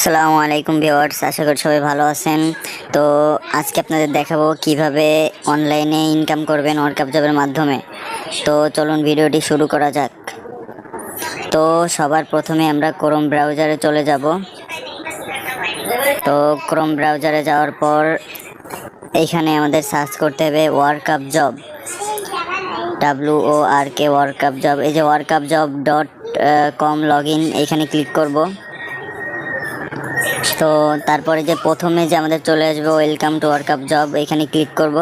আসসালামু আলাইকুম ভিউয়ার্স, আশা করি সবাই ভালো আছেন। তো আজকে আপনাদের দেখাবো কীভাবে অনলাইনে ইনকাম করবেন ওয়ার্কআপ জবের মাধ্যমে। তো চলুন ভিডিওটি শুরু করা যাক। তো সবার প্রথমে আমরা ক্রোম ব্রাউজারে চলে যাব। তো ক্রোম ব্রাউজারে যাওয়ার পর এইখানে আমাদের সার্চ করতে হবে workup job W O R K workup job এই যে workup job dot com log in এইখানে ক্লিক করব। তো তারপরে যে প্রথমে যে আমাদের চলে আসবে ওয়েলকাম টু ওয়ার্কআপ জব এখানে ক্লিক করব।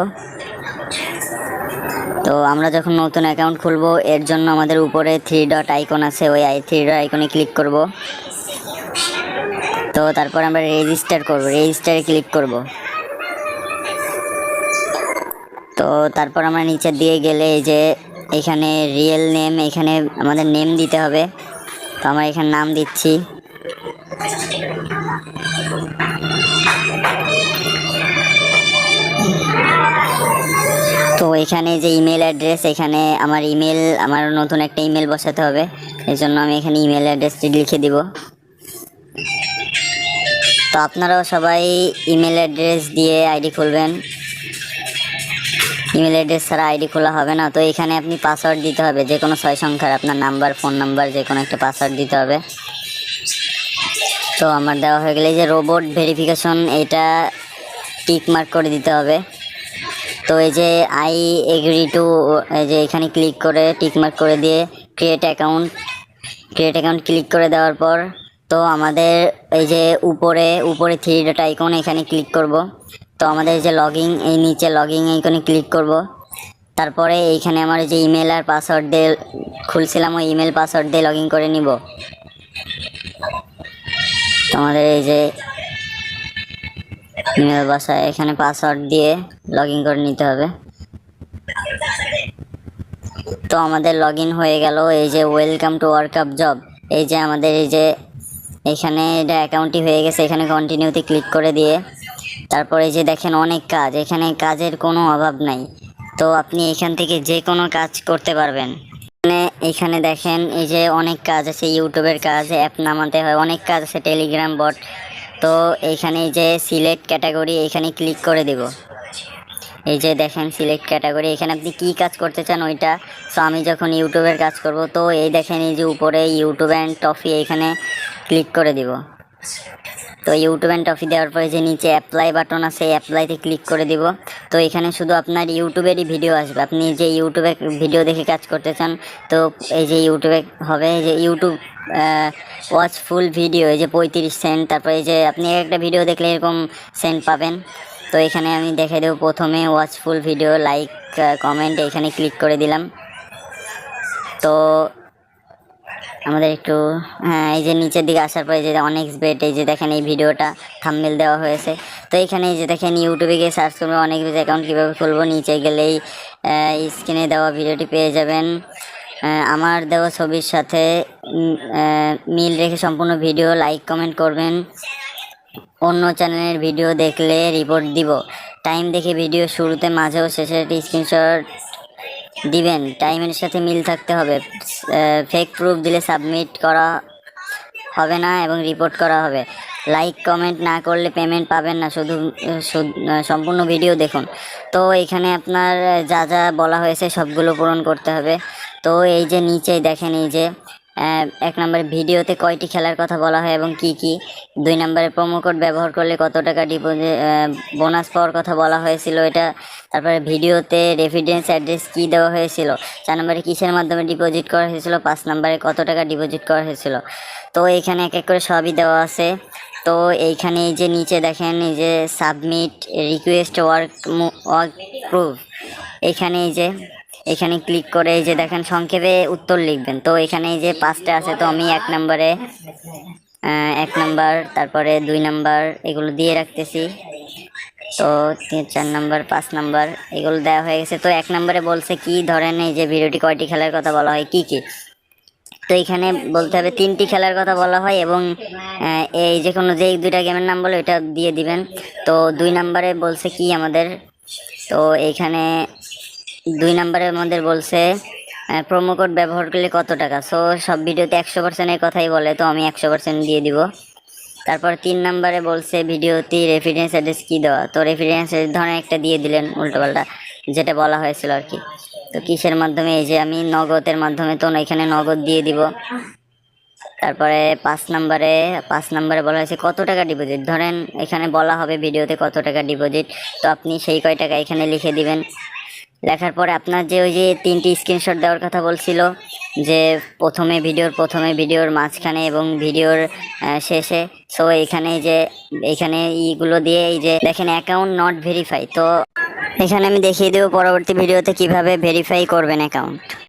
তো আমরা যখন নতুন অ্যাকাউন্ট খুলবো, এর জন্য আমাদের উপরে থ্রি ডট আইকন আছে, ওই আই থ্রি ডট আইকনে ক্লিক করব। তো তারপর আমরা রেজিস্টার করব রেজিস্টারে ক্লিক করব। তো তারপর আমরা নিচের দিয়ে গেলে এই যে এখানে রিয়েল নেম এখানে আমাদের নেম দিতে হবে। তো আমরা এখানে নাম দিচ্ছি। তো এখানে যে ইমেল অ্যাড্রেস এখানে আমার ইমেল আমার নতুন একটা ইমেল বসাতে হবে। এই জন্য আমি এখানে ইমেল অ্যাড্রেসটি লিখে দিব। তো আপনারাও সবাই ইমেল অ্যাড্রেস দিয়ে আইডি খুলবেন। ইমেল অ্যাড্রেস ছাড়া আইডি খোলা হবে না। তো এখানে আপনি পাসওয়ার্ড দিতে হবে। যে কোনো ছয় সংখ্যার আপনার নাম্বার ফোন নাম্বার যে কোনো একটা পাসওয়ার্ড দিতে হবে। তো আমার দেওয়া হয়ে গেলে যে রোবট ভেরিফিকেশন এটা টিক মার্ক করে দিতে হবে। তো এই যে আই এগ্রি টু এই যে এখানে ক্লিক করে টিক মার্ক করে দিয়ে create account create account click করে দেওয়ার পর, তো আমাদের এই যে উপরে উপরে থ্রি ডট আইকন এখানে ক্লিক করব। তো আমাদের যে লগইন এই নিচে লগইন আইকনে ক্লিক করব। তারপরে এইখানে আমার যে ইমেল আর পাসওয়ার্ড দিয়ে খুলছিলাম, ওই ইমেল পাসওয়ার্ড দিয়ে লগ করে নিব। তো আমাদের এই যে ইমেল বাসায় এখানে পাসওয়ার্ড দিয়ে লগ ইন করে নিতে হবে। তো আমাদের লগ ইন হয়ে গেল, এই যে ওয়েলকাম টু ওয়ার্কআপ জব এই যে আমাদের এই যে এখানে এটা অ্যাকাউন্টটি হয়ে গেছে, এখানে কন্টিনিউতে ক্লিক করে দিয়ে। তারপরে এই যে দেখেন অনেক কাজ, এখানে কাজের কোনো অভাব নাই। তো আপনি এখান থেকে যে কোনো কাজ করতে পারবেন। এখানে দেখেন, এই যে অনেক কাজ আছে, ইউটিউবের কাজ, অ্যাপ নামাতে হয়, অনেক কাজ আছে, টেলিগ্রাম বট। তো এইখানে যে সিলেক্ট ক্যাটাগরি এখানে ক্লিক করে দেব। এই যে দেখেন সিলেক্ট ক্যাটাগরি, এখানে আপনি কি কাজ করতে চান ওইটা? সো আমি যখন ইউটিউবের কাজ করব, তো এই দেখেন এই যে উপরে ইউটিউব অ্যান্ড টফি এখানে ক্লিক করে দিব। তো ইউটিউব টফি দেওয়ার পরে যে নিচে অ্যাপ্লাই বাটন আছে অ্যাপ্লাইতে ক্লিক করে দিব। তো এখানে শুধু আপনার ইউটিউবেরই ভিডিও আসবে। আপনি যে ইউটিউবে ভিডিও দেখে কাজ করতে চান, তো এই যে ইউটিউবে হবে যে ইউটিউব ওয়াচ ফুল ভিডিও এই যে পঁয়ত্রিশ সেন্ট তারপরে এই যে আপনি একটা ভিডিও দেখলে এরকম সেন্ট পাবেন। তো এখানে আমি দেখে দেবো প্রথমে watch full video like comment এখানে ক্লিক করে দিলাম। তো আমাদের একটু হ্যাঁ এই যে নিচের দিকে আসার পরে যে অনেক বেট এই যে দেখেন এই ভিডিওটা থাম্বনেল দেওয়া হয়েছে। তো এখানে এই যে দেখেন ইউটিউবে গিয়ে সার্চ করবে অনেক অ্যাকাউন্ট কীভাবে খুলবো, নিচে গেলেই স্ক্রিনে দেওয়া ভিডিওটি পেয়ে যাবেন। আমার দেওয়া ছবির সাথে মিল রেখে সম্পূর্ণ ভিডিও লাইক কমেন্ট করবেন। অন্য চ্যানেলের ভিডিও দেখলে রিপোর্ট দিব। টাইম দেখে ভিডিও শুরুতে মাঝে ও শেষে স্ক্রিনশট দিবেন টাইমের সাথে মিল থাকতে হবে। ফেক প্রুফ দিলে সাবমিট করা হবে না এবং রিপোর্ট করা হবে। লাইক কমেন্ট না করলে পেমেন্ট পাবেন না, শুধু সম্পূর্ণ ভিডিও দেখুন। তো এখানে আপনার যা যা বলা হয়েছে সবগুলো পূরণ করতে হবে। তো এই যে নিচেই দেখেন, এই যে এক নম্বরে ভিডিওতে কয়টি খেলার কথা বলা হয় এবং কি কি? দুই নম্বরে প্রোমো কোড ব্যবহার করলে কত টাকা ডিপোজিট বোনাস পাওয়ার কথা বলা হয়েছিল এটা। তারপরে ভিডিওতে রেফিডেন্স অ্যাড্রেস কি দেওয়া হয়েছিল? চার নম্বরে কিসের মাধ্যমে ডিপোজিট করা হয়েছিল? পাঁচ নম্বরে কত টাকা ডিপোজিট করা হয়েছিল? তো এখানে এক এক করে সবই দেওয়া আছে। তো এইখানে এই যে নিচে দেখেন, এই যে submit request work work proof এখানে এই যে এখানে ক্লিক করে এই যে দেখেন সংক্ষেপে উত্তর লিখবেন। তো এখানে যে পাঁচটা আছে, তো আমি এক নম্বরে এক নাম্বার, তারপরে দুই নাম্বার, এগুলো দিয়ে রাখতেছি। তো তিন, চার নাম্বার, পাঁচ নাম্বার, এগুলো দেওয়া হয়ে গেছে। তো এক নম্বরে বলছে কি, ধরেন এই যে ভিডিওটি কয়টি খেলার কথা বলা হয়, কি কি? তো এখানে বলতে হবে তিনটি খেলার কথা বলা হয় এবং এই যে কোনো যেই দুইটা গেমের নাম বলো এটা দিয়ে দিবেন। তো দুই নম্বরে বলছে কি আমাদের, তো এইখানে দুই নম্বরে আমাদের বলছে প্রোমো কোড ব্যবহার করলে কত টাকা? সো সব ভিডিওতে একশো পার্সেন্টের কথাই বলে, তো আমি একশো পার্সেন্ট দিয়ে দিব। তারপর তিন নম্বরে বলছে, ভিডিওতে রেফারেন্স অ্যাড্রেস কি দেওয়া? তো রেফারেন্স ধরনের একটা দিয়ে দিলেন উল্টোপাল্টা, যেটা বলা হয়েছিল আর কি। তো কিসের মাধ্যমে? এই যে আমি নগদের মাধ্যমে তো এখানে নগদ দিয়ে দিব। তারপরে পাঁচ নম্বরে পাঁচ নম্বরে বলা হয়েছে, কত টাকা ডিপোজিট ধরেন এখানে বলা হবে ভিডিওতে কত টাকা ডিপোজিট তো আপনি সেই কয় টাকা এখানে লিখে দিবেন। লেখার পর আপনার যে ওই যে তিনটি স্ক্রিনশট দেওয়ার কথা বলছিল, যে প্রথমে ভিডিওর প্রথমে ভিডিওর মাঝখানে এবং ভিডিওর শেষে সো এখানে যে, এখানে ইগুলো দিয়ে এই যে দেখেন অ্যাকাউন্ট নট ভেরিফাই তো এখানে আমি দেখিয়ে দেবো পরবর্তী ভিডিওতে কীভাবে ভেরিফাই করবেন অ্যাকাউন্ট